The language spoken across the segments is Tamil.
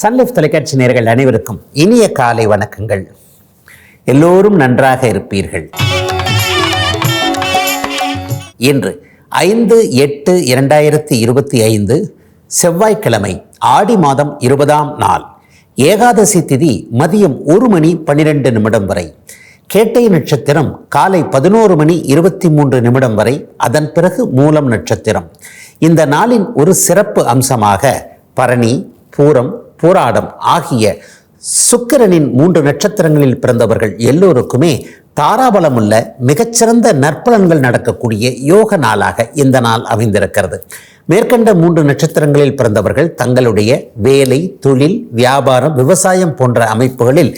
சன்லைஃப் தொலைக்காட்சி நேர்கள் அனைவருக்கும் இனிய காலை வணக்கங்கள். எல்லோரும் நன்றாக இருப்பீர்கள். இன்று ஐந்து எட்டு இரண்டாயிரத்தி இருபத்தி ஐந்து செவ்வாய்க்கிழமை ஆடி மாதம் இருபதாம் நாள். ஏகாதசி திதி மதியம் ஒரு மணி பன்னிரெண்டு நிமிடம் வரை. கேட்டை நட்சத்திரம் காலை பதினோரு மணி இருபத்தி மூன்று நிமிடம் வரை. அதன் பிறகு மூலம் நட்சத்திரம். இந்த நாளின் ஒரு சிறப்பு அம்சமாக பரணி பூரம் போராடம் ஆகிய சுக்கிரனின் மூன்று நட்சத்திரங்களில் பிறந்தவர்கள் எல்லோருக்குமே தாராபலமுள்ள மிகச்சிறந்த நற்பலன்கள் நடக்கக்கூடிய யோக நாளாக இந்த நாள் அமைந்திருக்கிறது. மேற்கண்ட மூன்று நட்சத்திரங்களில் பிறந்தவர்கள் தங்களுடைய வேலை தொழில் வியாபாரம் விவசாயம் போன்ற அமைப்புகளில்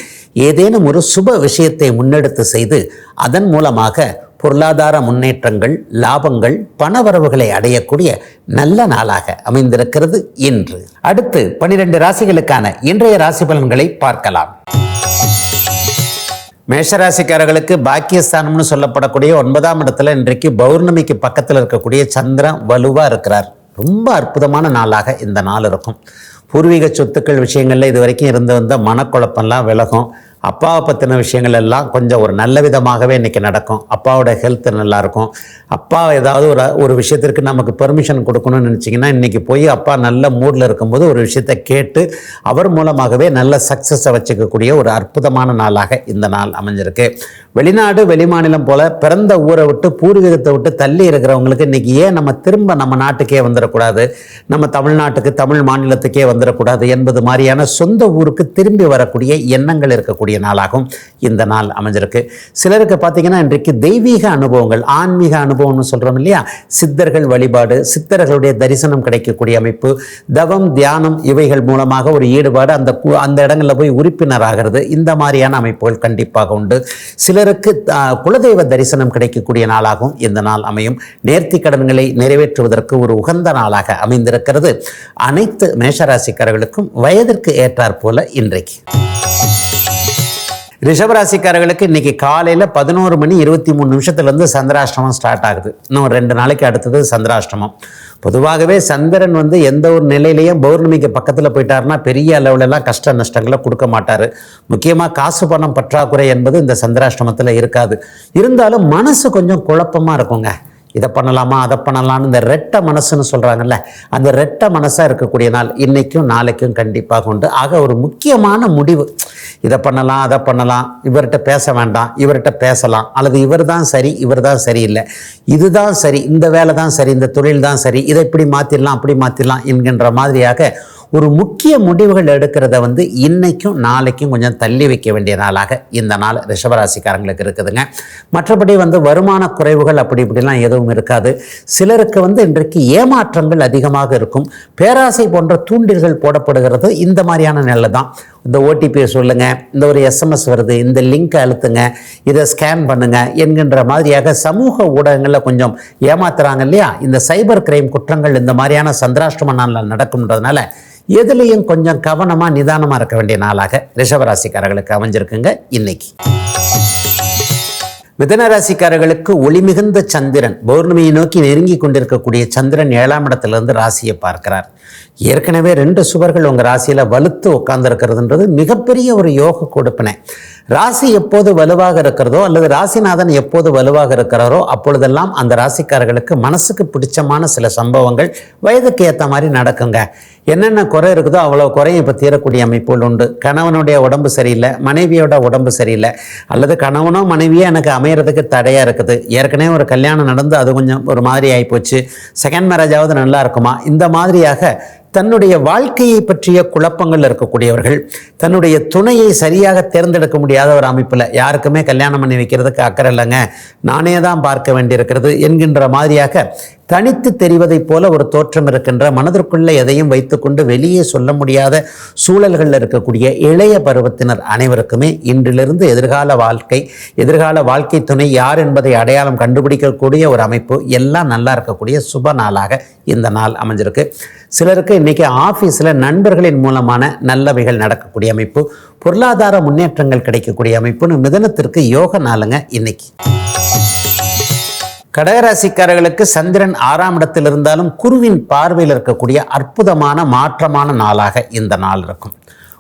ஏதேனும் ஒரு சுப விஷயத்தை முன்னெடுத்து செய்து அதன் மூலமாக பொருளாதார முன்னேற்றங்கள் லாபங்கள் பணவரவுகளை அடையக்கூடிய நல்ல நாளாக அமைந்திருக்கிறது இன்று. அடுத்து பனிரெண்டு ராசிகளுக்கான இன்றைய ராசி பலன்களை பார்க்கலாம். மேஷராசிக்காரர்களுக்கு பாக்கியஸ்தானம்னு சொல்லப்படக்கூடிய ஒன்பதாம் இடத்துல இன்றைக்கு பௌர்ணமிக்கு பக்கத்தில் இருக்கக்கூடிய சந்திரன் வலுவாக இருக்கிறார். ரொம்ப அற்புதமான நாளாக இந்த நாள் இருக்கும். பூர்வீக சொத்துக்கள் விஷயங்களில் இது வரைக்கும் இருந்து வந்த மனக்குழப்பம்லாம் விலகும். அப்பாவை பற்றின விஷயங்கள் எல்லாம் கொஞ்சம் ஒரு நல்ல விதமாகவே இன்றைக்கி நடக்கும். அப்பாவோட ஹெல்த் நல்லாயிருக்கும் அப்பா ஏதாவது ஒரு ஒரு விஷயத்திற்கு நமக்கு பெர்மிஷன் கொடுக்கணும்னு நினச்சிங்கன்னா இன்றைக்கி போய் அப்பா நல்ல மூடில் இருக்கும்போது ஒரு விஷயத்தை கேட்டு அவர் மூலமாகவே நல்ல சக்ஸஸை வச்சுக்கக்கூடிய ஒரு அற்புதமான நாளாக இந்த நாள் அமைஞ்சிருக்கு. வெளிநாடு வெளிமாநிலம் போல் பிறந்த ஊரை விட்டு பூர்வீகத்தை விட்டு தள்ளி இருக்கிறவங்களுக்கு இன்றைக்கி ஏன் நம்ம திரும்ப நம்ம நாட்டுக்கே வந்துடக்கூடாது? நம்ம தமிழ்நாட்டுக்கு தமிழ் மாநிலத்துக்கே வந்துடக்கூடாது என்பது மாதிரியான சொந்த ஊருக்கு திரும்பி வரக்கூடிய எண்ணங்கள் இருக்கக்கூடிய நாளாகும் இந்த நாள் அமைஞ்சிருக்கு. சிலருக்கு பார்த்தீங்கன்னா இன்றைக்கு தெய்வீக அனுபவங்கள் ஆன்மீக அனுபவம்னு சொல்கிறோம் இல்லையா? சித்தர்கள் வழிபாடு சித்தர்களுடைய தரிசனம் கிடைக்கக்கூடிய அமைப்பு தவம் தியானம் இவைகள் மூலமாக ஒரு ஈடுபாடு அந்த அந்த இடங்களில் போய் உறுப்பினராகிறது இந்த மாதிரியான அமைப்புகள் கண்டிப்பாக உண்டு. சிலருக்கு குலதெய்வ தரிசனம் கிடைக்கக்கூடிய நாளாகவும் இந்த நாள் அமையும். நேர்த்தி கடன்களை நிறைவேற்றுவதற்கு ஒரு உகந்த நாளாக அமைந்திருக்கிறது. அனைத்து மேஷராசிக்காரர்களுக்கும் வயதிற்கு ஏற்றாற்போல இன்றைக்கு. ரிஷபராசிக்காரர்களுக்கு இன்னைக்கு காலையில் பதினோரு மணி இருபத்தி மூணு நிமிஷத்துலேருந்து சந்திராஷ்டமம் ஸ்டார்ட் ஆகுது. இன்னும் ரெண்டு நாளைக்கு அடுத்தது சந்திராஷ்டமம். பொதுவாகவே சந்திரன் வந்து எந்த ஒரு நிலையிலையும் பௌர்ணமிக்கு பக்கத்தில் போயிட்டாருன்னா பெரிய அளவுலலாம் கஷ்ட நஷ்டங்களை கொடுக்க மாட்டார். முக்கியமாக காசு பணம் பற்றாக்குறை என்பது இந்த சந்திராஷ்டமத்தில் இருக்காது. இருந்தாலும் மனசு கொஞ்சம் குழப்பமாக இருக்குங்க. இதை பண்ணலாமா அதை பண்ணலாம்னு இந்த ரெட்டை மனசுன்னு சொல்கிறாங்கல்ல அந்த ரெட்டை மனசாக இருக்கக்கூடிய நாள் இன்றைக்கும் நாளைக்கும் கண்டிப்பாக உண்டு. ஆக ஒரு முக்கியமான முடிவு இதை பண்ணலாம் அதை பண்ணலாம் இவர்கிட்ட பேச வேண்டாம் இவர்கிட்ட பேசலாம் அல்லது இவர் தான் சரி இவர் தான் சரியில்லை. இதுதான் சரி இந்த வேலை தான் சரி இந்த தொழில் தான் சரி இதை இப்படி மாற்றிடலாம் அப்படி மாற்றிடலாம் என்கின்ற மாதிரியாக ஒரு முக்கிய முடிவுகள் எடுக்கிறத வந்து இன்னைக்கும் நாளைக்கும் கொஞ்சம் தள்ளி வைக்க வேண்டிய நாளாக இந்த நாள் ரிஷபராசிக்காரங்களுக்கு இருக்குதுங்க. மற்றபடி வந்து வருமான குறைவுகள் அப்படி இப்படிலாம் எதுவும் இருக்காது. சிலருக்கு வந்து இன்றைக்கு ஏமாற்றங்கள் அதிகமாக இருக்கும். பேராசை போன்ற தூண்டில்கள் போடப்படுகிறது. இந்த மாதிரியான நிலை தான் இந்த ஓடிபியை சொல்லுங்கள் இந்த ஒரு எஸ்எம்எஸ் வருது இந்த லிங்க்கை அழுத்துங்க இதை ஸ்கேன் பண்ணுங்கள் என்கின்ற மாதிரியாக சமூக ஊடகங்களில் கொஞ்சம் ஏமாத்துறாங்க இல்லையா? இந்த சைபர் கிரைம் குற்றங்கள் இந்த மாதிரியான சந்திராஷ்டம நாளில் நடக்கும்ன்றதுனால எதுலேயும் கொஞ்சம் கவனமாக நிதானமாக இருக்க வேண்டிய நாளாக ரிஷபராசிக்காரர்களுக்கு அமைஞ்சிருக்குங்க இன்னைக்கு. மிதன ராசிக்காரர்களுக்கு ஒளிமிகுந்த சந்திரன். பௌர்ணமியை நோக்கி நெருங்கி கொண்டிருக்கக்கூடிய சந்திரன் ஏழாம் இடத்திலிருந்து ராசியை பார்க்கிறார். ஏற்கனவே ரெண்டு சுவர்கள் உங்கள் ராசியில் வலுத்து உட்கார்ந்துருக்கிறதுன்றது மிகப்பெரிய ஒரு யோக கொடுப்பினை. ராசி எப்போது வலுவாக இருக்கிறதோ அல்லது ராசிநாதன் எப்போது வலுவாக இருக்கிறாரோ அப்பொழுதெல்லாம் அந்த ராசிக்காரர்களுக்கு மனசுக்கு பிடிச்சமான சில சம்பவங்கள் வயதுக்கு ஏற்ற மாதிரி நடக்குங்க. என்னென்ன குறை இருக்குதோ அவ்வளோ குறையும் இப்போ தீரக்கூடிய அமைப்புகள் உண்டு. கணவனுடைய உடம்பு சரியில்லை மனைவியோட உடம்பு சரியில்லை அல்லது கணவனோ மனைவியோ எனக்கு அமையிறதுக்கு தடையாக இருக்குது. ஏற்கனவே ஒரு கல்யாணம் நடந்து அது கொஞ்சம் ஒரு மாதிரி ஆகிப்போச்சு செகண்ட் மேரேஜாவது நல்லா இருக்குமா? இந்த மாதிரியாக தன்னுடைய வாழ்க்கையை பற்றிய குழப்பங்கள் இருக்கக்கூடியவர்கள் தன்னுடைய துணையை சரியாக தேர்ந்தெடுக்க முடியாத ஒரு அமைப்பில் யாருக்குமே கல்யாணம் பண்ணி வைக்கிறதுக்கு அக்கறை இல்லைங்க. நானே தான் பார்க்க வேண்டியிருக்கிறது என்கின்ற மாதிரியாக தனித்து தெரிவதைப் போல ஒரு தோற்றம் இருக்கின்ற மனதிற்குள்ளே எதையும் வைத்துக்கொண்டு வெளியே சொல்ல முடியாத சூழல்களில் இருக்கக்கூடிய இளைய பருவத்தினர் அனைவருக்குமே இன்றிலிருந்து எதிர்கால வாழ்க்கை எதிர்கால வாழ்க்கை துணை யார் என்பதை அடையாளம் கண்டுபிடிக்கக்கூடிய ஒரு அமைப்பு எல்லாம் நல்லா இருக்கக்கூடிய சுப நாளாக இந்த நாள் அமைஞ்சிருக்கு. சிலருக்கு இன்றைக்கி ஆஃபீஸில் நண்பர்களின் மூலமான நல்லவைகள் நடக்கக்கூடிய அமைப்பு பொருளாதார முன்னேற்றங்கள் கிடைக்கக்கூடிய அமைப்புன்னு மிதனத்திற்கு யோக நாளுங்க இன்னைக்கு. கடகராசிக்காரர்களுக்கு சந்திரன் ஆறாம் இடத்தில் இருந்தாலும் குருவின் பார்வையில் இருக்கக்கூடிய அற்புதமான மாற்றமான நாளாக இந்த நாள் இருக்கும்.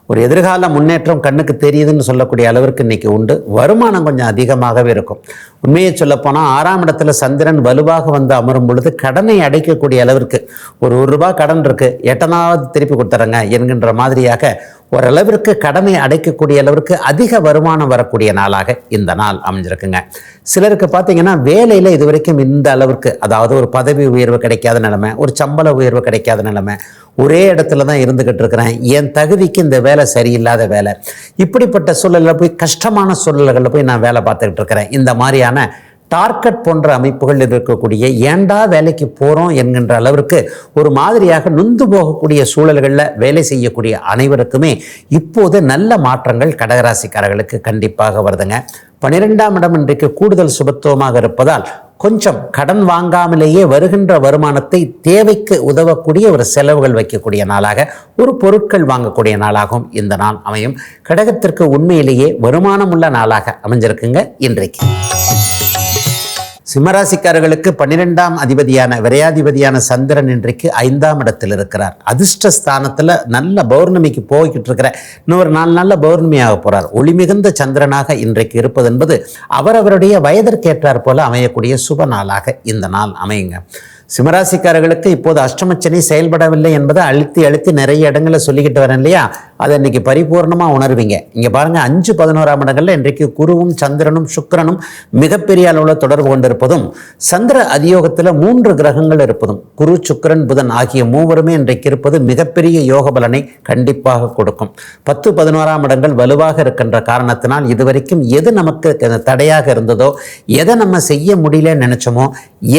ஒரு எதிர்கால முன்னேற்றம் கண்ணுக்கு தெரியுதுன்னு சொல்லக்கூடிய அளவிற்கு இன்றைக்கி உண்டு. வருமானம் கொஞ்சம் அதிகமாகவே இருக்கும். உண்மையை சொல்லப்போனால் ஆறாம் இடத்துல சந்திரன் வலுவாக வந்து அமரும் பொழுது கடனை அடைக்கக்கூடிய அளவிற்கு ஒரு ஒரு ரூபா கடன் இருக்குது எட்டனாவது திருப்பி கொடுத்துறங்க என்கின்ற மாதிரியாக ஓரளவிற்கு கடமை அடைக்கக்கூடிய அளவிற்கு அதிக வருமானம் வரக்கூடிய நாளாக இந்த நாள் அமைஞ்சிருக்குங்க. சிலருக்கு பார்த்தீங்கன்னா வேலையில் இது வரைக்கும் இந்த அளவிற்கு அதாவது ஒரு பதவி உயர்வு கிடைக்காத நிலைமை ஒரு சம்பள உயர்வு கிடைக்காத நிலைமை ஒரே இடத்துல தான் இருந்துக்கிட்டு இருக்கிறேன். என் தகுதிக்கு இந்த வேலை சரியில்லாத வேலை. இப்படிப்பட்ட சூழலில் போய் கஷ்டமான சூழல்களில் போய் நான் வேலை பார்த்துக்கிட்டு இருக்கிறேன். இந்த மாதிரியான டார்கெட் போன்ற அமைப்புகள் இருக்கக்கூடிய ஏண்டா வேலைக்கு போகிறோம் என்கின்ற அளவிற்கு ஒரு மாதிரியாக நொந்து போகக்கூடிய சூழல்களில் வேலை செய்யக்கூடிய அனைவருக்குமே இப்போது நல்ல மாற்றங்கள் கடகராசிக்காரர்களுக்கு கண்டிப்பாக வருதுங்க. பனிரெண்டாம் இடம் இன்றைக்கு கூடுதல் சுபத்துவமாக இருப்பதால் கொஞ்சம் கடன் வாங்காமலேயே வருகின்ற வருமானத்தை தேவைக்கு உதவக்கூடிய ஒரு செலவுகள் வைக்கக்கூடிய நாளாக ஒரு பொருட்கள் வாங்கக்கூடிய நாளாகவும் இந்த நாள் அமையும். கடகத்திற்கு உண்மையிலேயே வருமானம் உள்ள நாளாக அமைஞ்சிருக்குங்க இன்றைக்கு. சிம்மராசிக்காரர்களுக்கு பன்னிரெண்டாம் அதிபதியான விரையாதிபதியான சந்திரன் இன்றைக்கு ஐந்தாம் இடத்தில் இருக்கிறார். அதிர்ஷ்ட ஸ்தானத்தில் நல்ல பௌர்ணமிக்கு போய்கிட்டு இருக்கிற இன்னொரு நாலு நாளில் பௌர்ணமியாக போகிறார் ஒளிமிகுந்த சந்திரனாக இன்றைக்கு இருப்பது என்பது அவரவருடைய வயதிற்கேற்றார் போல அமையக்கூடிய சுப நாளாக இந்த நாள் அமையுங்க. சிம்மராசிக்காரர்களுக்கு இப்போது அஷ்டமச்சனி செயல்படவில்லை என்பதை அழுத்தி அழுத்தி நிறைய இடங்களில் சொல்லிக்கிட்டு வரேன் இல்லையா? அதை இன்னைக்கு பரிபூர்ணமாக உணர்வீங்க. இங்கே பாருங்கள் அஞ்சு பதினோராம் இடங்களில் இன்றைக்கு குருவும் சந்திரனும் சுக்கிரனும் மிகப்பெரிய அளவில் தொடர்பு கொண்டிருப்பதும் சந்திர அதியோகத்தில் மூன்று கிரகங்கள் இருப்பதும் குரு சுக்கிரன் புதன் ஆகிய மூவருமே இன்றைக்கு இருப்பது மிகப்பெரிய யோக பலனை கண்டிப்பாக கொடுக்கும். பத்து பதினோராம் இடங்கள் வலுவாக இருக்கின்ற காரணத்தினால் இதுவரைக்கும் எது நமக்கு தடையாக இருந்ததோ எதை நம்ம செய்ய முடியல நினைச்சோமோ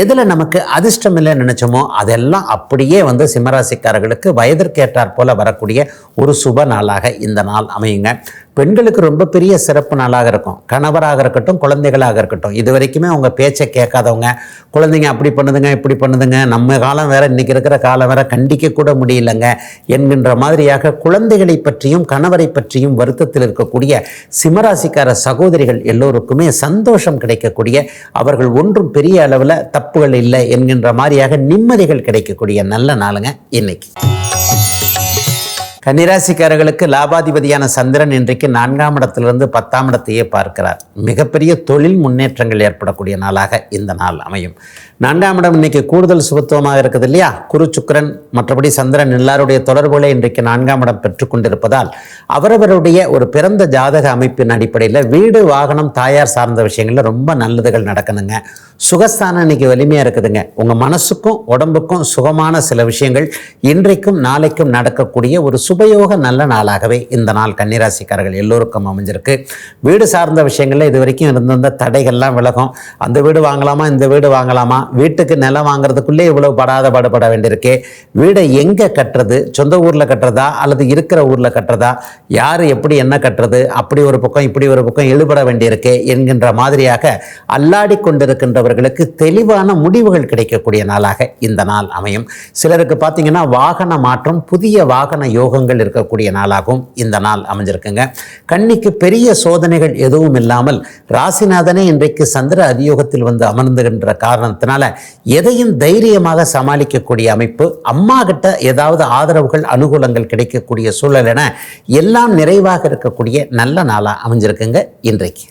எதில் நமக்கு அதிர்ஷ்டம் இல்லை நினைச்சோமோ அதெல்லாம் அப்படியே வந்து சிம்மராசிக்காரர்களுக்கு வயதிற்கேற்றாற் போல வரக்கூடிய ஒரு சுப நாளாக இந்த நாள் அமையுங்க. பெண்களுக்கு ரொம்ப பெரிய சிறப்பு நாளாக இருக்கும். கணவராக இருக்கட்டும் குழந்தைகளாக இருக்கட்டும். இது வரைக்குமே அவங்க பேச்சை கேட்காதவங்க. குழந்தைங்க அப்படி பண்ணுதுங்க இப்படி பண்ணுதுங்க. நம்ம காலம் வேற இன்னைக்கு இருக்கிற காலம் வேற கண்டிக்க கூட முடியலங்க என்கின்ற மாதிரியாக குழந்தைகளை பற்றியும் கணவரை பற்றியும் வருத்தத்தில் இருக்கக்கூடிய சிம்மராசிக்கார சகோதரிகள் எல்லோருக்குமே சந்தோஷம் கிடைக்கக்கூடிய அவர்கள் ஒன்றும் பெரிய அளவில் தப்புகள் இல்லை என்கின்ற மாதிரியாக நிம்மதிகள் கிடைக்கக்கூடிய நல்ல நாளுங்க இன்னைக்கு. கன்னிராசிக்காரர்களுக்கு லாபாதிபதியான சந்திரன் இன்றைக்கு நான்காம் இடத்திலிருந்து பத்தாம் இடத்தையே பார்க்கிறார். மிகப்பெரிய தொழில் முன்னேற்றங்கள் ஏற்படக்கூடிய நாளாக இந்த நாள் அமையும். நான்காம் இடம் இன்னைக்கு கூடுதல் சுபத்துவமாக இருக்குது இல்லையா? குரு சுக்கரன் மற்றபடி சந்திரன் எல்லாருடைய தொடர்புகளை இன்றைக்கு நான்காம் இடம் பெற்றுக்கொண்டிருப்பதால் அவரவருடைய ஒரு பிறந்த ஜாதக அமைப்பின் அடிப்படையில் வீடு வாகனம் தாயார் சார்ந்த விஷயங்களில் ரொம்ப நல்லதுகள் நடக்கணுங்க. சுகஸ்தானம் இன்னைக்கு வலிமையாக இருக்குதுங்க. உங்கள் மனசுக்கும் உடம்புக்கும் சுகமான சில விஷயங்கள் இன்றைக்கும் நாளைக்கும் நடக்கக்கூடிய ஒரு சுபயோக நல்ல நாளாகவே இந்த நாள் கன்னிராசிக்காரர்கள் எல்லோருக்கும் அமைஞ்சிருக்கு. வீடு சார்ந்த விஷயங்களில் இது வரைக்கும் இருந்திருந்த தடைகள்லாம் விலகும். அந்த வீடு வாங்கலாமா இந்த வீடு வாங்கலாமா வீட்டுக்கு நிலம் வாங்குறதுக்குள்ளே இவ்வளவு படாத பாடுபட வேண்டியிருக்கே. வீடை எங்கே கட்டுறது? சொந்த ஊரில் கட்டுறதா? அல்லது இருக்கிற ஊரில் கட்டுறதா? யார் எப்படி என்ன கட்டுறது? அப்படி ஒரு பக்கம் இப்படி ஒரு பக்கம் எழுபட வேண்டியிருக்கு என்கின்ற மாதிரியாக அல்லாடி கொண்டிருக்கின்றவர்களுக்கு தெளிவான முடிவுகள் கிடைக்கக்கூடிய நாளாக இந்த நாள் அமையும். சிலருக்கு பார்த்தீங்கன்னா வாகன மாற்றம் புதிய வாகன யோகங்கள் இருக்கக்கூடிய நாளாகவும் இந்த நாள் அமைஞ்சிருக்குங்க. கண்ணிக்கு பெரிய சோதனைகள் எதுவும் இல்லாமல் ராசிநாதனே இன்றைக்கு சந்திர அதியோகத்தில் வந்து அமர்ந்துகின்ற காரணத்தினால் எதையும் தைரியமாக சமாளிக்கக்கூடிய அமைப்பு அம்மா கிட்ட ஏதாவது ஆதரவுகள் அனுகூலங்கள் கிடைக்கக்கூடிய சூழல் என எல்லாம் நிறைவாக இருக்கக்கூடிய நல்ல நாளாக அமைஞ்சிருக்குங்க இன்றைக்கு.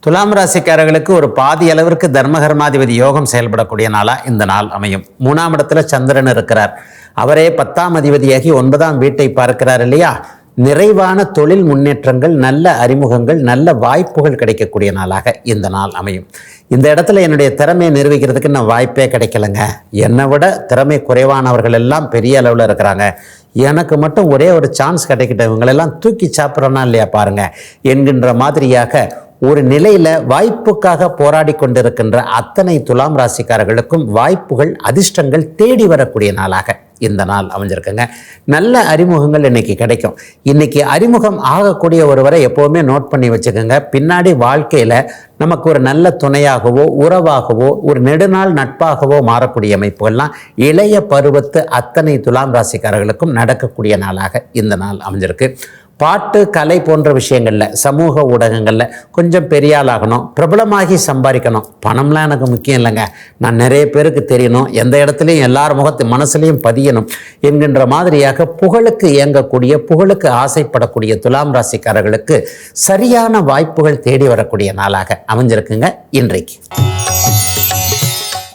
துலாம் ராசிக்காரர்களுக்கு ஒரு பாதி அளவிற்கு தர்மகர்மாதிபதி யோகம் செயல்படக்கூடிய நாளாக இந்த நாள் அமையும். மூணாம் இடத்துல சந்திரன் இருக்கிறார். அவரே பத்தாம் அதிபதியாகி ஒன்பதாம் வீட்டை பார்க்கிறார் இல்லையா? நிறைவான தொழில் முன்னேற்றங்கள் நல்ல அறிமுகங்கள் நல்ல வாய்ப்புகள் கிடைக்கக்கூடிய நாளாக இந்த நாள் அமையும். இந்த இடத்துல என்னுடைய திறமையை நிரூபிக்கிறதுக்கு நான் வாய்ப்பே கிடைக்கலங்க. என்னை விட திறமை குறைவானவர்கள் எல்லாம் பெரிய அளவில் இருக்கிறாங்க. எனக்கு மட்டும் ஒரே ஒரு சான்ஸ் கிடைக்கிட்ட இவங்களெல்லாம் தூக்கி சாப்பிட்றனா இல்லையா பாருங்க. என்கின்ற மாதிரியாக ஒரு நிலையில் வாய்ப்புக்காக போராடி கொண்டிருக்கின்ற அத்தனை துலாம் ராசிக்காரர்களுக்கும் வாய்ப்புகள் அதிர்ஷ்டங்கள் தேடி வரக்கூடிய நாளாக. இந்த நாள் அமைஞ்சிருக்குங்க. நல்ல அறிமுகங்கள் இன்றைக்கி கிடைக்கும். இன்றைக்கி அறிமுகம் ஆகக்கூடிய ஒருவரை எப்போவுமே நோட் பண்ணி வச்சுக்கோங்க. பின்னாடி வாழ்க்கையில் நமக்கு ஒரு நல்ல துணையாகவோ உறவாகவோ ஒரு நெடுநாள் நட்பாகவோ மாறக்கூடிய அமைப்புகள்லாம் இளைய பருவத்து அத்தனை துலாம் ராசிக்காரர்களுக்கும் நடக்கக்கூடிய நாளாக இந்த நாள் அமைஞ்சிருக்கு. பாட்டு கலை போன்ற விஷயங்களில் சமூக ஊடகங்களில் கொஞ்சம் பெரியாளாகணும் பிரபலமாகி சம்பாதிக்கணும். பணம்லாம் எனக்கு முக்கியம் இல்லைங்க. நான் நிறைய பேருக்கு தெரியணும். எந்த இடத்துலையும் எல்லார் முகத்து மனசுலையும் பதியணும் என்கின்ற மாதிரியாக புகழுக்கு இயங்கக்கூடிய புகழுக்கு ஆசைப்படக்கூடிய துலாம் ராசிக்காரர்களுக்கு சரியான வாய்ப்புகள் தேடி வரக்கூடிய நாளாக அமைஞ்சிருக்குங்க இன்றைக்கு.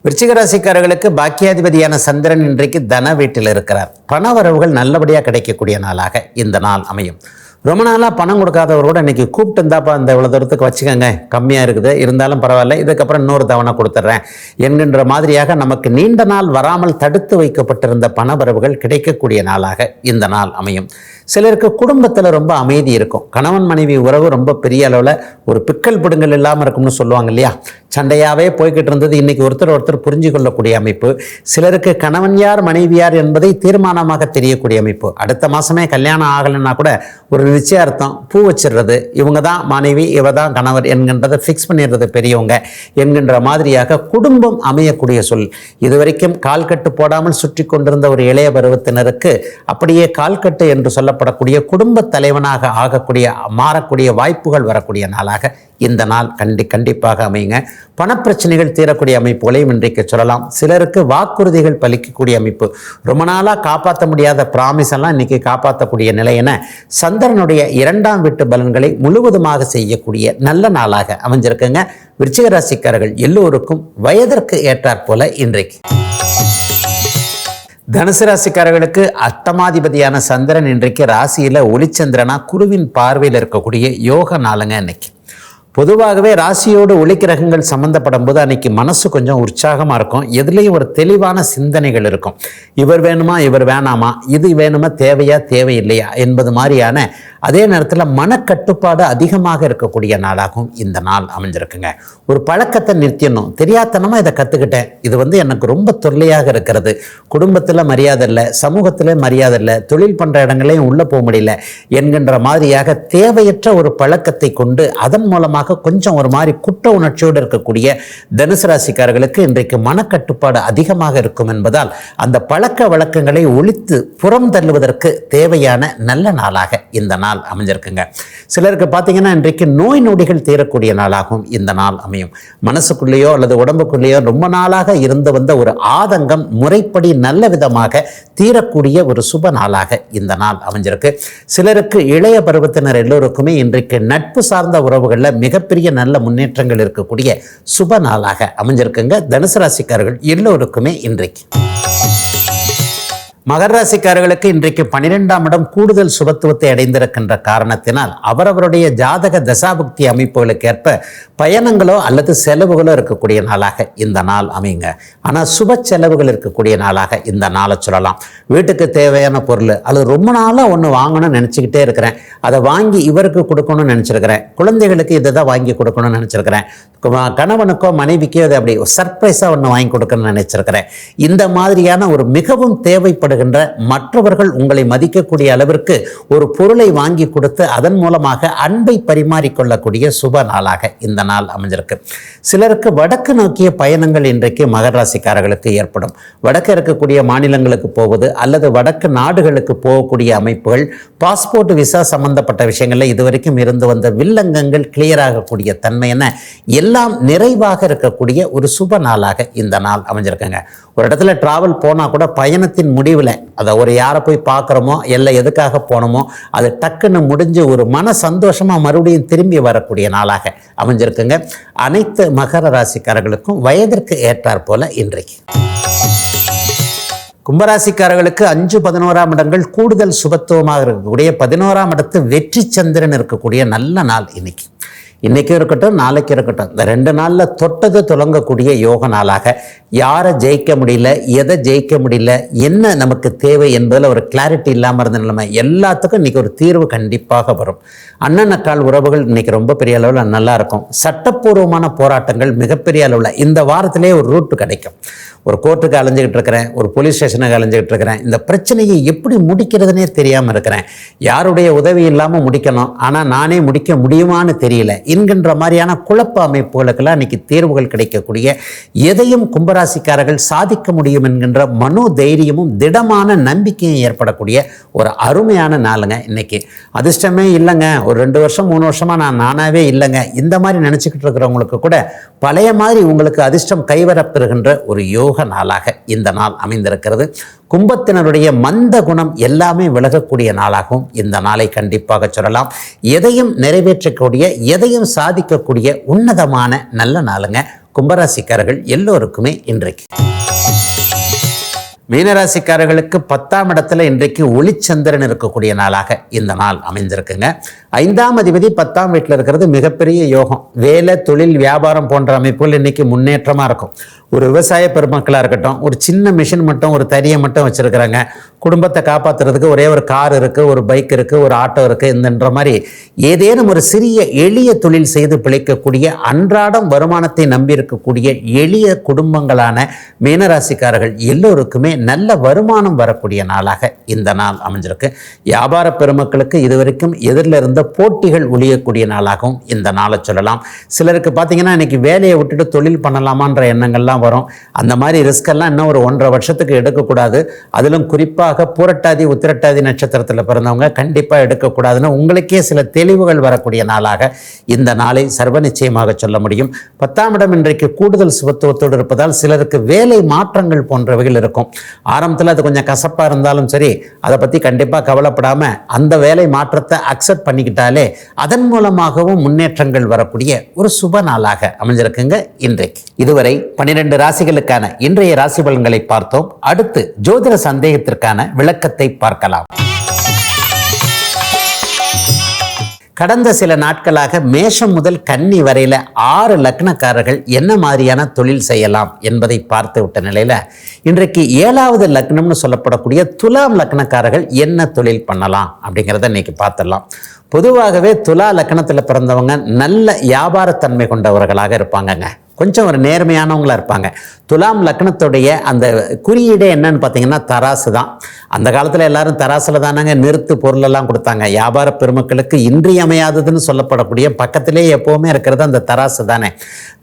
விருச்சிகராசிக்காரர்களுக்கு பாக்கியாதிபதியான சந்திரன் இன்றைக்கு தன வீட்டில் இருக்கிறார். பண வரவுகள் நல்லபடியாக கிடைக்கக்கூடிய நாளாக இந்த நாள் அமையும். ரொம்ப நாளாக பணம் கொடுக்காதவர் கூட இன்னைக்கு கூப்பிட்டு இருந்தாப்பா இந்த இவ்வளோ தூரத்துக்கு வச்சுக்கோங்க. கம்மியாக இருக்குது. இருந்தாலும் பரவாயில்ல. இதுக்கப்புறம் இன்னொரு தவணை கொடுத்துட்றேன். என்கின்ற மாதிரியாக நமக்கு நீண்ட நாள் வராமல் தடுத்து வைக்கப்பட்டிருந்த பண வரவுகள் கிடைக்கக்கூடிய நாளாக இந்த நாள் அமையும். சிலருக்கு குடும்பத்தில் ரொம்ப அமைதி இருக்கும். கணவன் மனைவி உறவு ரொம்ப பெரிய அளவில் ஒரு பிக்கல் பிடுங்கல் இல்லாமல் இருக்கும்னு சொல்லுவாங்க இல்லையா? சண்டையாகவே போய்கிட்டு இருந்தது. இன்னைக்கு ஒருத்தர் ஒருத்தர் புரிஞ்சு கொள்ளக்கூடிய அமைப்பு. சிலருக்கு கணவன் யார் மனைவி யார் என்பதை தீர்மானமாக தெரியக்கூடிய அமைப்பு. அடுத்த மாதமே கல்யாணம் ஆகலைன்னா கூட ஒரு நிச்சயார்த்தம். பூ வச்சிடுறது இவங்க தான் மனைவி இவ தான் கணவர் என்கின்றதை ஃபிக்ஸ் பண்ணிடுறது பெரியவங்க என்கின்ற மாதிரியாக குடும்பம் அமையக்கூடிய சொல். இதுவரைக்கும் கால்கட்டு போடாமல் சுற்றி கொண்டிருந்த ஒரு இளைய பருவத்தினருக்கு அப்படியே கால்கட்டு என்று சொல்லப்படக்கூடிய குடும்ப தலைவனாக ஆகக்கூடிய மாறக்கூடிய வாய்ப்புகள் வரக்கூடிய நாளாக இந்த நாள் கண்டி கண்டிப்பாக அமையுங்க. பணப்பிரச்சனைகள் தீரக்கூடிய அமைப்புகளையும் இன்றைக்கு சொல்லலாம். சிலருக்கு வாக்குறுதிகள் பலிக்கக்கூடிய அமைப்பு. ரொம்ப நாளாக காப்பாற்ற முடியாத ப்ராமிஸ் எல்லாம் இன்னைக்கு காப்பாற்றக்கூடிய நிலை என சந்திரனுடைய இரண்டாம் வீட்டு பலன்களை முழுவதுமாக செய்யக்கூடிய நல்ல நாளாக அமைஞ்சிருக்குங்க. விருச்சிக ராசிக்காரர்கள் எல்லோருக்கும் வயதிற்கு ஏற்றாற் போல இன்றைக்கு. தனுசு ராசிக்காரர்களுக்கு அஷ்டமாதிபதியான சந்திரன் இன்றைக்கு ராசியில் ஒளிச்சந்திரனா குருவின் பார்வையில் இருக்கக்கூடிய யோக நாளுங்க இன்னைக்கு. பொதுவாகவே ராசியோடு ஒளிக்கிரகங்கள் சம்மந்தப்படும் போது அன்னைக்கு மனசு கொஞ்சம் உற்சாகமாக இருக்கும். எதுலேயும் ஒரு தெளிவான சிந்தனைகள் இருக்கும். இவர் வேணுமா இவர் வேணாமா இது வேணுமா தேவையா தேவையில்லையா என்பது மாதிரியான அதே நேரத்தில் மனக்கட்டுப்பாடு அதிகமாக இருக்கக்கூடிய நாளாகவும் இந்த நாள் அமைஞ்சிருக்குங்க. ஒரு பழக்கத்தை நிறுத்திடணும். தெரியாதனமாக இதை கற்றுக்கிட்டேன் இது வந்து எனக்கு ரொம்ப தொல்லையாக இருக்கிறது. குடும்பத்தில் மரியாதை இல்லை சமூகத்தில் மரியாதை இல்லை தொழில் பண்ணுற இடங்களையும் உள்ளே போக முடியல என்கின்ற மாதிரியாக தேவையற்ற ஒரு பழக்கத்தை கொண்டு அதன் மூலமாக காரணமாக கொஞ்சம் ஒரு மாதிரி குற்ற உணர்ச்சியோடு இருக்கக்கூடிய தனுசு ராசிக்காரர்களுக்கு இன்றைக்கு மனக்கட்டுப்பாடு அதிகமாக இருக்கும் என்பதால் அந்த பழக்க வழக்கங்களை ஒழித்து புறம் தள்ளுவதற்கு தேவையான நல்ல நாளாக இந்த நாள் அமைஞ்சிருக்குங்க. சிலருக்கு பார்த்தீங்கன்னா இன்றைக்கு நோய் நொடிகள் தீரக்கூடிய நாளாகவும் இந்த நாள் அமையும். மனசுக்குள்ளேயோ அல்லது உடம்புக்குள்ளேயோ ரொம்ப நாளாக இருந்து வந்த ஒரு ஆதங்கம் முறைப்படி நல்ல விதமாக தீரக்கூடிய ஒரு சுப நாளாக இந்த நாள் அமைஞ்சிருக்கு. சிலருக்கு இளைய பருவத்தினர் எல்லோருக்குமே இன்றைக்கு நட்பு சார்ந்த உறவுகளில் மிக மிகப்பெரிய நல்ல முன்னேற்றங்கள் இருக்கக்கூடிய சுப நாளாக அமைஞ்சிருக்குங்க. தனுசு ராசிக்காரர்கள் எல்லோருக்குமே இன்றைக்கு. மகர ராசிக்காரர்களுக்கு இன்றைக்கு பனிரெண்டாம் இடம் கூடுதல் சுபத்துவத்தை அடைந்திருக்கின்ற காரணத்தினால் அவரவருடைய ஜாதக தசாபக்தி அமைப்புகளுக்கு ஏற்ப பயணங்களோ அல்லது செலவுகளோ இருக்கக்கூடிய நாளாக இந்த நாள் அமையுங்க. ஆனால் சுப செலவுகள் இருக்கக்கூடிய நாளாக இந்த நாளை சொல்லலாம். வீட்டுக்கு தேவையான பொருள் அல்லது ரொம்ப நாளாக ஒன்று வாங்கணும்னு நினச்சிக்கிட்டே இருக்கிறேன். அதை வாங்கி இவருக்கு கொடுக்கணும்னு நினச்சிருக்கிறேன். குழந்தைகளுக்கு இதை தான் வாங்கி கொடுக்கணும்னு நினச்சிருக்கிறேன். கணவனுக்கோ மனைவிக்கோ அதை அப்படி சர்ப்ரைஸாக ஒன்று வாங்கி கொடுக்கணும்னு நினச்சிருக்கிறேன். இந்த மாதிரியான ஒரு மிகவும் தேவைப்படுகின்ற மற்றவர்கள் உங்களை மதிக்கக்கூடிய அளவிற்கு ஒரு பொருளை வாங்கி கொடுத்து அதன் மூலமாக அன்பை பரிமாறிக்கொள்ளக்கூடிய சுப நாளாக இந்த நாள் அமைஞ்சிருக்கு. சிலருக்கு வடக்கு நோக்கிய பயணங்கள் இன்றைக்கு மகர ராசிக்காரர்களுக்கு ஏற்படும். வடக்கு இருக்கக்கூடிய மாநிலங்களுக்கு போவது அல்லது வடக்கு நாடுகளுக்கு போகக்கூடிய அமைப்புகள் பாஸ்போர்ட் விசா சம்பந்தப்பட்ட விஷயங்களில் இதுவரைக்கும் இருந்து வந்த வில்லங்கங்கள் கிளியர் ஆகக்கூடிய தன்மை என எல்லாம் நிறைவாக இருக்கக்கூடிய ஒரு சுப நாளாக இந்த நாள் அமைஞ்சிருக்குங்க. ஒரு இடத்துல டிராவல் போனால் கூட பயணத்தின் முடிவில் அதை ஒரு யாரை போய் பார்க்குறோமோ இல்லை எதுக்காக போனோமோ அது டக்குன்னு முடிஞ்சு ஒரு மன சந்தோஷமாக மறுபடியும் திரும்பி வரக்கூடிய நாளாக அமைஞ்சிருக்குங்க. அனைத்து மகர ராசிக்காரர்களுக்கும் வயதிற்கு ஏற்றாற் போல இன்றைக்கு. கும்பராசிக்காரர்களுக்கு அஞ்சு பதினோராம் இடங்கள் கூடுதல் சுபத்துவமாக இருக்கக்கூடிய பதினோராம் இடத்து வெற்றி சந்திரன் இருக்கக்கூடிய நல்ல நாள் இன்னைக்கு. இன்றைக்கும் இருக்கட்டும் நாளைக்கு இருக்கட்டும். இந்த ரெண்டு நாளில் தொட்டது தொடங்கக்கூடிய யோக நாளாக யாரை ஜெயிக்க முடியல எதை ஜெயிக்க முடியல என்ன நமக்கு தேவை என்பதில் ஒரு கிளாரிட்டி இல்லாமல் இருந்த நிலைமை எல்லாத்துக்கும் இன்றைக்கி ஒரு தீர்வு கண்டிப்பாக வரும். அண்ணன் அக்கால் உறவுகள் இன்றைக்கி ரொம்ப பெரிய அளவில் நல்லாயிருக்கும் சட்டப்பூர்வமான போராட்டங்கள் மிகப்பெரிய அளவில் இந்த வாரத்திலே ஒரு ரூட் கிடைக்கும். ஒரு கோர்ட்டுக்கு அலைஞ்சிக்கிட்டு இருக்கிறேன் ஒரு போலீஸ் ஸ்டேஷனுக்கு அலைஞ்சிக்கிட்டு இருக்கிறேன். இந்த பிரச்சனையை எப்படி முடிக்கிறதுனே தெரியாமல் இருக்கிறேன். யாருடைய உதவி இல்லாமல் முடிக்கணும் ஆனால் நானே முடிக்க முடியுமான்னு தெரியல. என்கின்ற மாதிரியான குழப்ப அமைப்புகளுக்கெல்லாம் இன்னைக்கு தேர்வுகள் கிடைக்கக்கூடிய எதையும் கும்பராசிக்காரர்கள் சாதிக்க முடியும் என்கின்ற மனோ தைரியமும் திடமான நம்பிக்கையும் ஏற்படக்கூடிய ஒரு அருமையான நாளுங்க இன்னைக்கு. அதிர்ஷ்டமே இல்லைங்க. ஒரு ரெண்டு வருஷம் மூணு வருஷமாக நான் நானாவே இல்லைங்க. இந்த மாதிரி நினச்சிக்கிட்டு இருக்கிறவங்களுக்கு கூட பழைய மாதிரி உங்களுக்கு அதிர்ஷ்டம் கைவரப்பெறுகின்ற ஒரு யோக நாளாக இந்த நாள் அமைந்திருக்கிறது. கும்பத்தினருடைய மந்த குணம் எல்லாமே விலகக்கூடிய நாளாகவும் இந்த நாளை கண்டிப்பாக சொல்லலாம். எதையும் நிறைவேற்றக்கூடிய எதையும் சாதிக்கக்கூடிய உன்னதமான நல்ல நாளுங்க. கும்பராசிக்காரர்கள் எல்லோருக்குமே இன்றைக்கு. மீனராசிக்காரர்களுக்கு பத்தாம் இடத்துல இன்றைக்கு ஒளிச்சந்திரன் இருக்கக்கூடிய நாளாக இந்த நாள் அமைந்திருக்குங்க. ஐந்தாம் அதிபதி பத்தாம் வீட்டில் இருக்கிறது மிகப்பெரிய யோகம். வேலை தொழில் வியாபாரம் போன்ற அமைப்புகள் இன்னைக்கு முன்னேற்றமாக இருக்கும். ஒரு விவசாய பெருமக்களாக இருக்கட்டும் ஒரு சின்ன மிஷின் மட்டும் ஒரு தறியை மட்டும் வச்சுருக்கிறாங்க. குடும்பத்தை காப்பாற்றுறதுக்கு ஒரே ஒரு கார் இருக்குது ஒரு பைக் இருக்குது ஒரு ஆட்டோ இருக்குது இந்தன்ற மாதிரி ஏதேனும் ஒரு சிறிய எளிய தொழில் செய்து பிழைக்கக்கூடிய அன்றாடம் வருமானத்தை நம்பி இருக்கக்கூடிய எளிய குடும்பங்களான மீனராசிக்காரர்கள் எல்லோருக்குமே நல்ல வருமானம் வரக்கூடிய நாளாக இந்த நாள் அமைஞ்சிருக்கு. வியாபார பெருமக்களுக்கு இதுவரைக்கும் எதிரில் இருந்த போட்டிகள் ஒழியக்கூடிய நாளாகவும் இந்த நாளை சொல்லலாம். சிலருக்கு பார்த்தீங்கன்னா இன்னைக்கு வேலையை விட்டுட்டு தொழில் பண்ணலாமான்ற எண்ணங்கள்லாம் வரும். அந்த மாதிரி ரிஸ்கெல்லாம் இன்னும் ஒரு ஒன்றரை வருஷத்துக்கு எடுக்கக்கூடாது. அதிலும் குறிப்பாக பூரட்டாதி உத்திரட்டாதி நட்சத்திரத்தில் பிறந்தவங்க கண்டிப்பாக எடுக்கக்கூடாதுன்னு உங்களுக்கே சில தெளிவுகள் வரக்கூடிய நாளாக இந்த நாளை சர்வ நிச்சயமாக சொல்ல முடியும். பத்தாம் இடம் இன்றைக்கு கூடுதல் சுபத்துவத்தோடு இருப்பதால் சிலருக்கு வேலை மாற்றங்கள் போன்றவைகள் இருக்கும். ஆரம்பத்தில் அது கொஞ்சம் கசப்பாக இருந்தாலும் சரி அதை பற்றி கண்டிப்பாக கவலைப்படாமல் அந்த வேலை மாற்றத்தை அக்செப்ட் பண்ணிக்கிட்டாலே அதன் மூலமாகவும் முன்னேற்றங்கள் வரக்கூடிய ஒரு சுப நாளாக அமைஞ்சிருக்குங்க இன்றைக்கு. இதுவரை பன்னிரண்டு ராசிகளுக்கான இன்றைய ராசி பலன்களை பார்த்தோம். அடுத்து ஜோதிட சந்தேகத்திற்கான விளக்கத்தை பார்க்கலாம். கடந்த சில நாட்களாக மேஷம் முதல் கன்னி வரையில் ஆறு லக்னக்காரர்கள் என்ன மாதிரியான தொழில் செய்யலாம் என்பதை பார்த்து விட்ட நிலையில் இன்றைக்கு ஏழாவது லக்னம்னு சொல்லப்படக்கூடிய துலாம் லக்னக்காரர்கள் என்ன தொழில் பண்ணலாம் அப்படிங்கிறத இன்றைக்கி பார்த்துடலாம். பொதுவாகவே துலா லக்னத்தில் பிறந்தவங்க நல்ல வியாபாரத்தன்மை கொண்டவர்களாக இருப்பாங்கங்க. கொஞ்சம் ஒரு நேர்மையானவங்களா இருப்பாங்க. துலாம் லக்னத்துடைய அந்த குறியீடே என்னன்னு பார்த்தீங்கன்னா தராசு தான். அந்த காலத்தில் எல்லாரும் தராசில் தானாங்க நிறுத்து பொருளெல்லாம் கொடுத்தாங்க. வியாபார பெருமக்களுக்கு இன்றியமையாததுன்னு சொல்லப்படக்கூடிய பக்கத்திலே எப்போவுமே இருக்கிறது அந்த தராசு தானே.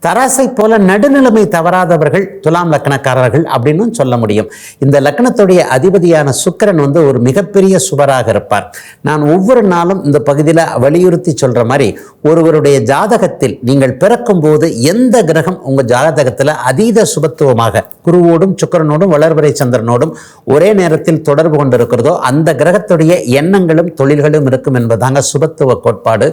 தராசை போல நடுநிலைமை தவறாதவர்கள் துலாம் லக்னக்காரர்கள் அப்படின்னு சொல்ல முடியும். இந்த லக்னத்துடைய அதிபதியான சுக்கிரன் வந்து ஒரு மிகப்பெரிய சுவராக இருப்பார். நான் ஒவ்வொரு நாளும் இந்த பகுதியில் வலியுறுத்தி சொல்ற மாதிரி ஒருவருடைய ஜாதகத்தில் நீங்கள் பிறக்கும்போது எந்த கிரக கிரகம் உங்கள் ஜாதகத்தில் அதீத சுபத்துவமாக குருவோடும் சுக்கரனோடும் வளர்வரை சந்திரனோடும் ஒரே நேரத்தில் தொடர்பு கொண்டிருக்கிறதோ அந்த கிரகத்துடைய எண்ணங்களும் தொழில்களும் இருக்கும் என்பதாங்க சுபத்துவ கோட்பாடு.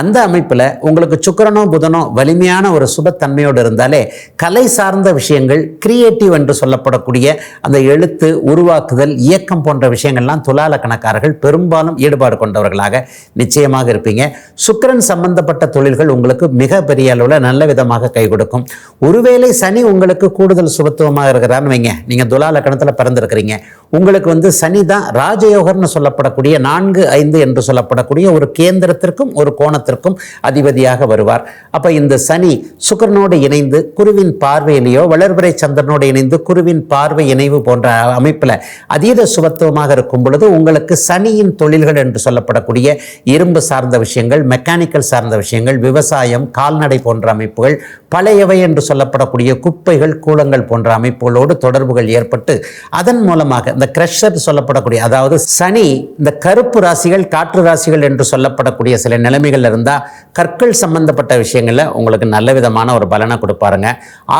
அந்த அமைப்பில் உங்களுக்கு சுக்கரனோ புதனோ வலிமையான ஒரு சுபத்தன்மையோடு இருந்தாலே கலை சார்ந்த விஷயங்கள் கிரியேட்டிவ் என்று சொல்லப்படக்கூடிய அந்த எழுத்து உருவாக்குதல் இயக்கம் போன்ற விஷயங்கள்லாம் துலால கணக்காரர்கள் பெரும்பாலும் ஈடுபாடு கொண்டவர்களாக நிச்சயமாக இருப்பீங்க. சுக்கிரன் சம்பந்தப்பட்ட தொழில்கள் உங்களுக்கு மிக பெரிய அளவில் நல்ல விதமாக கை கொடுக்கும். இருக்கும். ஒருவேளை சனி உங்களுக்கு கூடுதல் சுபத்துவமாக இருக்கிறான்னு வைங்க. நீங்கள் துலா லக்கணத்தில் பிறந்திருக்கிறீங்க. உங்களுக்கு வந்து சனி தான் ராஜயோகர்னு சொல்லப்படக்கூடிய நான்கு ஐந்து என்று சொல்லப்படக்கூடிய ஒரு கேந்திரத்திற்கும் ஒரு கோணத்திற்கும் அதிபதியாக வருவார். அப்போ இந்த சனி சுக்கரனோடு இணைந்து குருவின் பார்வையிலேயோ வளர்பிறை சந்திரனோடு இணைந்து குருவின் பார்வை இணைவு போன்ற அமைப்பில் அதீத சுபத்துவமாக இருக்கும் பொழுது உங்களுக்கு சனியின் தொழில்கள் என்று சொல்லப்படக்கூடிய இரும்பு சார்ந்த விஷயங்கள் மெக்கானிக்கல் சார்ந்த விஷயங்கள் விவசாயம் கால்நடை போன்ற அமைப்புகள் பழைய பழையவை என்று சொல்லப்படக்கூடிய குப்பைகள் கூலங்கள் போன்ற அமைப்புகளோடு தொடர்புகள் ஏற்பட்டு அதன் மூலமாக இந்த கிரஷர் சொல்லப்படக்கூடிய அதாவது சனி இந்த கருப்பு ராசிகள் காற்று ராசிகள் என்று சொல்லப்படக்கூடிய சில நிலைமைகள் இருந்தால் கற்கள் சம்பந்தப்பட்ட விஷயங்களில் உங்களுக்கு நல்ல விதமான ஒரு பலனை கொடுப்பாருங்க.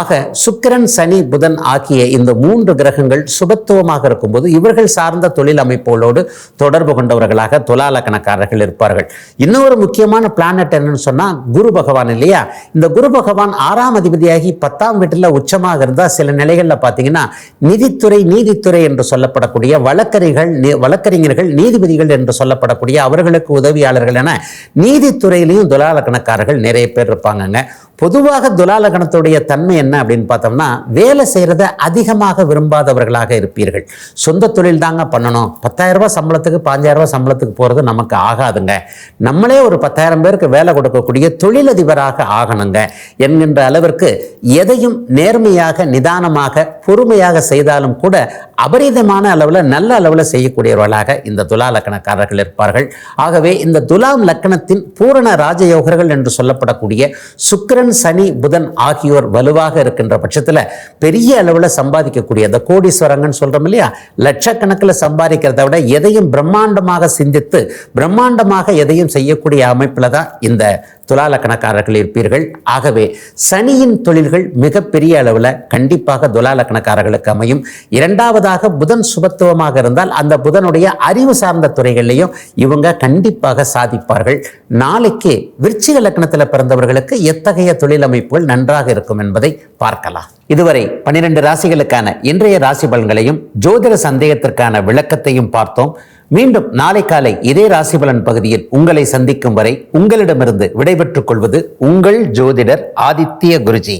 ஆக சுக்கிரன் சனி புதன் ஆகிய இந்த மூன்று கிரகங்கள் சுபத்துவமாக இருக்கும்போது இவர்கள் சார்ந்த தொழில் அமைப்புகளோடு தொடர்பு கொண்டவர்களாக துலால கணக்காரர்கள் இருப்பார்கள். இன்னொரு முக்கியமான பிளானட் என்னன்னு சொன்னால் குரு பகவான் இல்லையா? இந்த குரு பகவான் ஆறாம் பத்தாம் அதிபதியாகி பத்தாம் வீட்டில் உச்சமாக இருந்தால் சில நிலைகளில் பார்த்தீங்கன்னா நிதித்துறை நீதித்துறை என்று சொல்லப்படக்கூடிய வழக்கறிஞர்கள் வழக்கறிஞர்கள் நீதிபதிகள் என்று சொல்லப்படக்கூடிய அவர்களுக்கு உதவியாளர்கள் என நீதித்துறையிலையும் துலால கணக்காரர்கள் நிறைய பேர் இருப்பாங்கங்க. பொதுவாக துலாலகணத்துடைய தன்மை என்ன அப்படின்னு பார்த்தோம்னா வேலை செய்கிறத அதிகமாக விரும்பாதவர்களாக இருப்பீர்கள். சொந்த தொழில் தாங்க பண்ணணும். பத்தாயிரரூபா சம்பளத்துக்கு பாஞ்சாயிரரூபா சம்பளத்துக்கு போகிறது நமக்கு ஆகாதுங்க. நம்மளே ஒரு பத்தாயிரம் பேருக்கு வேலை கொடுக்கக்கூடிய தொழிலதிபராக ஆகணுங்க என்கின்ற அளவு அளவிற்கு எதையும் நேர்மையாக நிதானமாக பொறுமையாக செய்தாலும் கூட அபரிதமான அளவில் நல்ல அளவில் செய்யக்கூடியவர்களாக இந்த துலா லக்கணக்காரர்கள் இருப்பார்கள். ஆகவே இந்த துலாம் லக்கணத்தின் பூரண ராஜயோகர்கள் என்று சொல்லப்படக்கூடிய சுக்கிரன் சனி புதன் ஆகியோர் வலுவாக இருக்கின்ற பட்சத்தில் பெரிய அளவில் சம்பாதிக்கக்கூடிய அந்த கோடீஸ்வரங்கன்னு சொல்கிறோம் இல்லையா? லட்சக்கணக்கில் சம்பாதிக்கிறத விட எதையும் பிரம்மாண்டமாக சிந்தித்து பிரம்மாண்டமாக எதையும் செய்யக்கூடிய அமைப்பில் தான் இந்த துலாலக்கணக்காரர்கள் இருப்பீர்கள். ஆகவே சனி சனியின் தொழில்கள் மிகப்பெரிய அளவில் கண்டிப்பாக துலாலக்கணக்காரர்களுக்கு அமையும். இரண்டாவதாக புதன் சுபத்துவமாக இருந்தால் அந்த புதனுடைய அறிவு சார்ந்த துறைகளிலையும் இவங்க கண்டிப்பாக சாதிப்பார்கள். நாளைக்கு விருச்சிக லக்கணத்தில் பிறந்தவர்களுக்கு எத்தகைய தொழில் அமைப்புகள் நன்றாக இருக்கும் என்பதை பார்க்கலாம். இதுவரை பன்னிரண்டு ராசிகளுக்கான இன்றைய ராசி பலன்களையும் ஜோதிட சந்தேகத்திற்கான விளக்கத்தையும் பார்த்தோம். மீண்டும் நாளை காலை இதே ராசிபலன் பகுதியில் உங்களை சந்திக்கும் வரை உங்களிடமிருந்து விடைபெற்றுக் கொள்வது உங்கள் ஜோதிடர் ஆதித்ய குருஜி.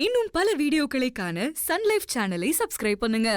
இன்னும் பல வீடியோக்களை காண சன்லைஃப் சேனலை சப்ஸ்கிரைப் பண்ணுங்க.